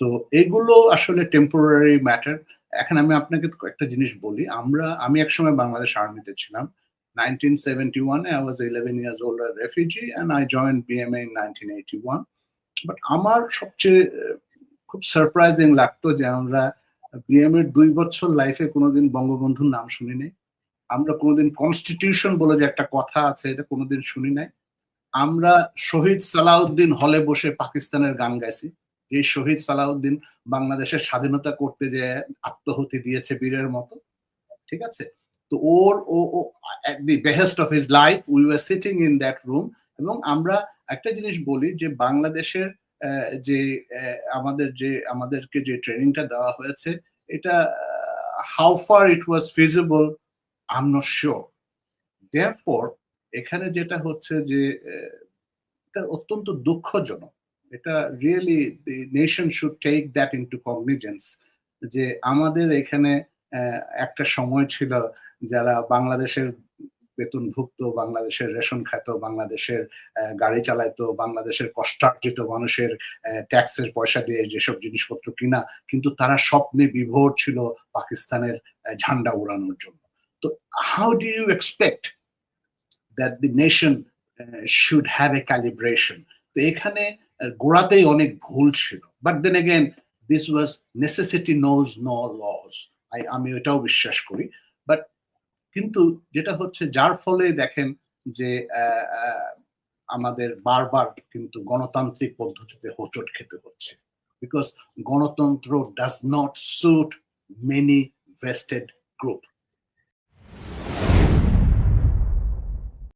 তো এগুলো আসলে টেম্পোরারি ম্যাটার এখন আমি আপনাকে একটা জিনিস বলি। আমরা, আমি একসময় বাংলাদেশ আর্মিতে ছিলাম। 1971 I was 11 years old a refugee and I joined BMA in 1981 but আমার সবচেয়ে, খুব সারপ্রাইজিং লাগতো যে আমরা বিএম এর দুই বছর লাইফে কোনোদিন বঙ্গবন্ধুর নাম শুনি নাই। আমরা কোনোদিন কনস্টিটিউশন বলে যে একটা কথা আছে এটা কোনোদিন শুনি নাই। আমরা শহীদ সালাউদ্দিন হলে বসে পাকিস্তানের গান গাইছি। যে শহীদ সালাউদ্দিন বাংলাদেশের স্বাধীনতা করতে যে আত্মহতি দিয়েছে বীরের মতো, ঠিক আছে? তো ওর, ও ও, at the behest of his life, we were sitting in that এবং আমরা একটা জিনিস বলি যে বাংলাদেশের যে আমাদের যে, আমাদেরকে যে ট্রেনিংটা দেওয়া হয়েছে, এটা how far it was feasible I'm not sure therefore এখানে যেটা হচ্ছে যে এটা অত্যন্ত দুঃখজনক এটা really nation should take that into cognizance যে আমাদের এখানে একটা সময় ছিল যারা বাংলাদেশের বেতন বেতনভুক্ত বাংলাদেশের রেশন খাত বাংলাদেশের গাড়ি চালাইতো বাংলাদেশের কষ্টার্জিত মানুষের ট্যাক্সের পয়সা দিয়ে যেসব জিনিসপত্র কিনা কিন্তু তারা স্বপ্নে বিভোর ছিল পাকিস্তানের ঝান্ডা উড়ানোর জন্য। তো how do you expect that the nation should have a calibration তো এখানে আহ, গোড়াতেই অনেক ভুল ছিল। But then again this was necessity knows no law আমি এটাও বিশ্বাস করি। বাট কিন্তু যেটা হচ্ছে, যার ফলে দেখেন যে আমাদের বারবার কিন্তু গণতান্ত্রিক পদ্ধতিতে হোচট খেতে হচ্ছে। বিকজ গণতন্ত্র does not suit many vested group